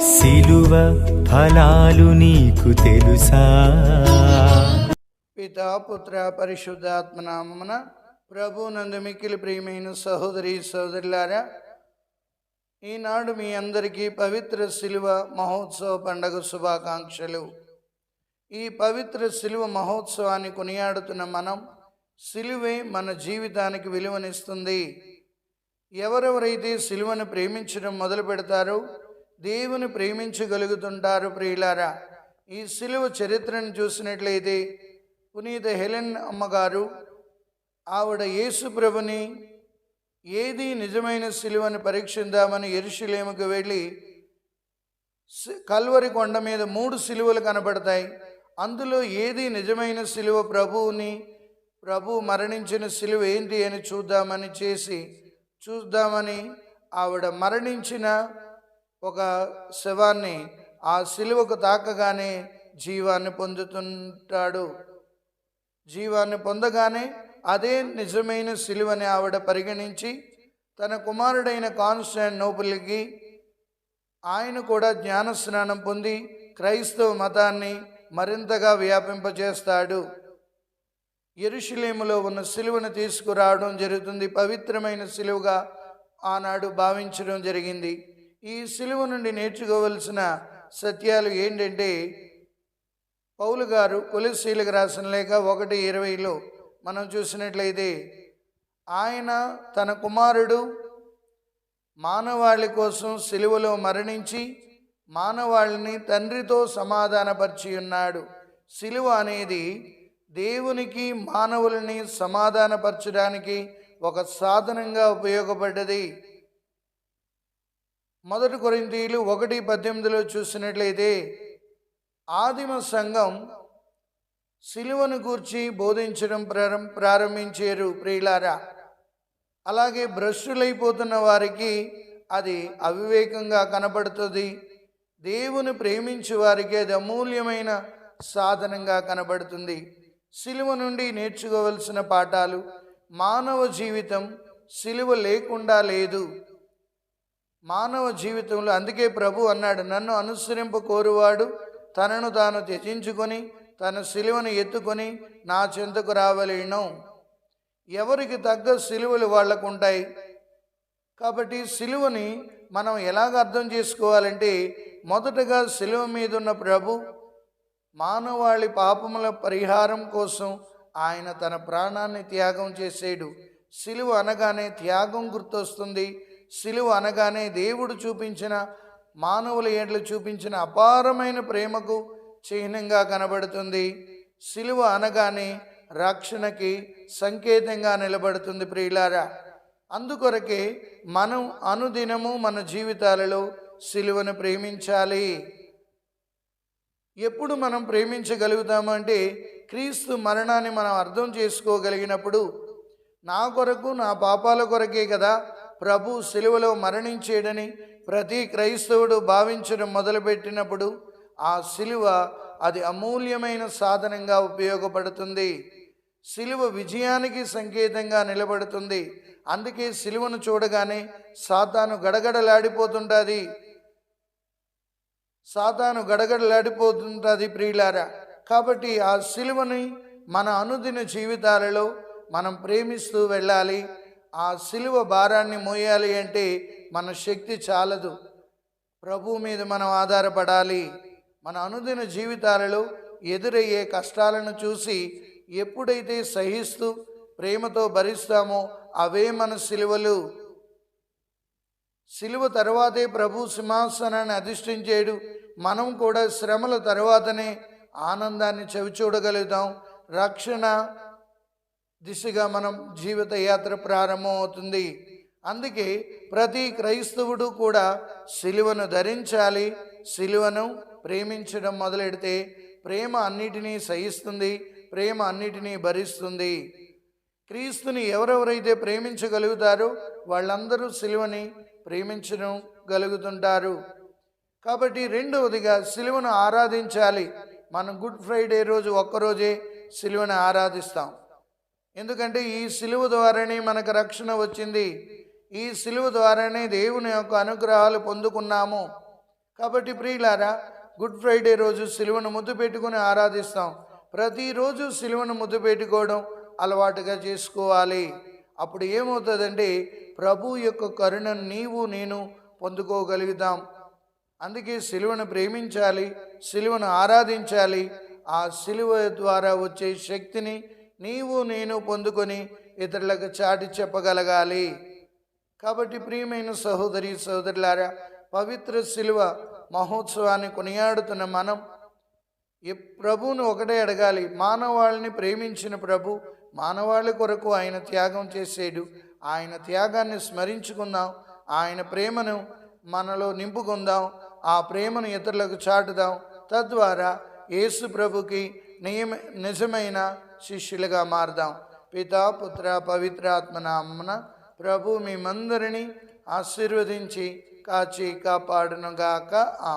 సిలువ ఫలాలు నీకు తెలుసా? పితా పుత్ర పరిశుద్ధాత్మ నామమున ప్రభు నందు మిక్కిలి ప్రియమైన సహోదరి సహోదరులారా ఈనాడు మీ అందరికీ పవిత్ర శిలువ మహోత్సవ పండగ శుభాకాంక్షలు. ఈ పవిత్ర శిలువ మహోత్సవాన్ని కొనియాడుతున్న మనం శిలువే మన జీవితానికి విలువనిస్తుంది. ఎవరెవరైతే సిలువను ప్రేమించడం మొదలు పెడతారో దేవుని ప్రేమించగలుగుతుంటారు ప్రియులారా. ఈ సిలువ చరిత్రను చూసినట్లయితే పునీత హెలెన్ అమ్మగారు ఆవిడ యేసు ప్రభుని ఏది నిజమైన సిలువను పరీక్షిద్దామని ఎరుషులేముకు వెళ్ళి సి- కల్వరి కొండ మీద మూడు సిలువలు కనబడతాయి. అందులో ఏది నిజమైన సిలువ ప్రభువుని ప్రభు మరణించిన సిలువ ఏంటి అని చూద్దామని చేసి చూద్దామని ఆవిడ మరణించిన ఒక శవాన్ని ఆ సిలువకు తాకగానే జీవాన్ని పొందుతుంటాడు. జీవాన్ని పొందగానే అదే నిజమైన సిలువని ఆవిడ పరిగణించి తన కుమారుడైన కాన్స్టాంటినోపుల్కి ఆయన కూడా జ్ఞానస్నానం పొంది క్రైస్తవ మతాన్ని మరింతగా వ్యాపింపజేస్తాడు. ఎరుషులేములో ఉన్న సిలువను తీసుకురావడం జరుగుతుంది. పవిత్రమైన సిలువగా ఆనాడు భావించడం జరిగింది. ఈ సిలువ నుండి నేర్చుకోవలసిన సత్యాలు ఏంటంటే పౌలు గారు కొలిశీలకు రాసిన లేక ఒకటి ఇరవైలో మనం చూసినట్లయితే ఆయన తన కుమారుడు మానవాళి కోసం సిలువలో మరణించి మానవాళిని తండ్రితో సమాధానపరిచి ఉన్నాడు సిలువ అనేది దేవునికి మానవులని సమాధానపరచడానికి ఒక సాధనంగా ఉపయోగపడ్డది. మొదటి కొరింతీయులు ఒకటి పద్దెనిమిదిలో చూసినట్లయితే ఆదిమ సంఘం సిలువను గూర్చి బోధించడం ప్రారం ప్రారంభించారు ప్రియులారా. అలాగే భ్రష్టులైపోతున్న వారికి అది అవివేకంగా కనబడుతుంది. దేవుని ప్రేమించే వారికి అది అమూల్యమైన సాధనంగా కనబడుతుంది. సిలువ నుండి నేర్చుకోవలసిన పాఠాలు మానవ జీవితం సిలువ లేకుండా లేదు. మానవ జీవితంలో అందుకే ప్రభు అన్నాడు నన్ను అనుసరింప కోరువాడు తనను తాను త్యజించుకొని తన సిలువను ఎత్తుకొని నా చెంతకు రావలేను. ఎవరికి తగ్గ సిలువలు వాళ్ళకు ఉంటాయి కాబట్టి సిలువని మనం ఎలాగ అర్థం చేసుకోవాలంటే మొదటగా సిలువ మీద ఉన్న ప్రభు మానవాళి పాపముల పరిహారం కోసం ఆయన తన ప్రాణాన్ని త్యాగం చేసేడు. సిలువ అనగానే త్యాగం గుర్తొస్తుంది. సిలువ అనగానే దేవుడు చూపించిన మానవుల ఏడ్లు చూపించిన అపారమైన ప్రేమకు చిహ్నంగా కనబడుతుంది. సిలువ అనగానే రక్షణకి సంకేతంగా నిలబడుతుంది ప్రియులారా. అందుకొరకే మనం అనుదినము మన జీవితాలలో సిలువను ప్రేమించాలి. ఎప్పుడు మనం ప్రేమించగలుగుతాము అంటే క్రీస్తు మరణాన్ని మనం అర్థం చేసుకోగలిగినప్పుడు నా కొరకు నా పాపాల కొరకే కదా ప్రభు సిలువలో మరణించేడని ప్రతి క్రైస్తవుడు భావించడం మొదలుపెట్టినప్పుడు ఆ సిలువ అది అమూల్యమైన సాధనంగా ఉపయోగపడుతుంది. సిలువ విజయానికి సంకేతంగా నిలబడుతుంది. అందుకే సిలువను చూడగానే సాతాను గడగడలాడిపోతుంటుంది. సాతాను గడగడలాడిపోతుంటుంది ప్రియులారా. కాబట్టి ఆ సిలువని మన అనుదిన జీవితాలలో మనం ప్రేమిస్తూ వెళ్ళాలి. ఆ సిలువ భారాన్ని మోయాలి అంటే మన శక్తి చాలదు. ప్రభు మీద మనం ఆధారపడాలి. మన అనుదిన జీవితాలలో ఎదురయ్యే కష్టాలను చూసి ఎప్పుడైతే సహిస్తూ ప్రేమతో భరిస్తామో అవే మన సిలువలు. సిలువ తర్వాతే ప్రభు సింహాసనాన్ని అధిష్ఠించాడు. మనం కూడా శ్రమల తర్వాతనే ఆనందాన్ని చవిచూడగలుగుతాం. రక్షణ దిశగా మనం జీవిత యాత్ర ప్రారంభమవుతుంది. అందుకే ప్రతి క్రైస్తవుడు కూడా సిలువను ధరించాలి సిలువను ప్రేమించడం మొదలెడితే ప్రేమ అన్నిటినీ సహిస్తుంది ప్రేమ అన్నిటినీ భరిస్తుంది. క్రీస్తుని ఎవరెవరైతే ప్రేమించగలుగుతారో వాళ్ళందరూ సిలువని ప్రేమించడం గలుగుతుంటారు. కాబట్టి రెండవదిగా సిలువను ఆరాధించాలి. మనం గుడ్ ఫ్రైడే రోజు ఒక్కరోజే సిలువను ఆరాధిస్తాం. ఎందుకంటే ఈ సిలువ ద్వారానే మనకు రక్షణ వచ్చింది. ఈ సిలువ ద్వారానే దేవుని యొక్క అనుగ్రహాలు పొందుకున్నాము. కాబట్టి ప్రియులారా గుడ్ ఫ్రైడే రోజు సిలువను ముద్దు పెట్టుకుని ఆరాధిస్తాం. ప్రతిరోజు సిలువను ముద్దు పెట్టుకోవడం అలవాటుగా చేసుకోవాలి. అప్పుడు ఏమవుతుందంటే ప్రభు యొక్క కరుణను నీవు నేను పొందుకోగలుగుతాం. అందుకే సిలువను ప్రేమించాలి సిలువను ఆరాధించాలి. ఆ సిలువ ద్వారా వచ్చే శక్తిని నీవు నేను పొందుకొని ఇతరులకు చాటి చెప్పగలగాలి. కాబట్టి ప్రియమైన సహోదరి సహోదరులారా పవిత్ర శిలువ మహోత్సవాన్ని కొనియాడుతున్న మనం ఈ ప్రభువును ఒకటే అడగాలి. మానవాళిని ప్రేమించిన ప్రభు మానవాళి కొరకు ఆయన త్యాగం చేసేడు. ఆయన త్యాగాన్ని స్మరించుకుందాం. ఆయన ప్రేమను మనలో నింపుకుందాం. ఆ ప్రేమను ఇతరులకు చాటుదాం. తద్వారా యేసు ప్రభుకి నియమ నిజమైన శిష్యులుగా మారదాం. పితా పుత్ర పవిత్రాత్మ నామమున ప్రభు మేమందరినీ ఆశీర్వదించి కాచి కాపాడునుగాక. ఆమె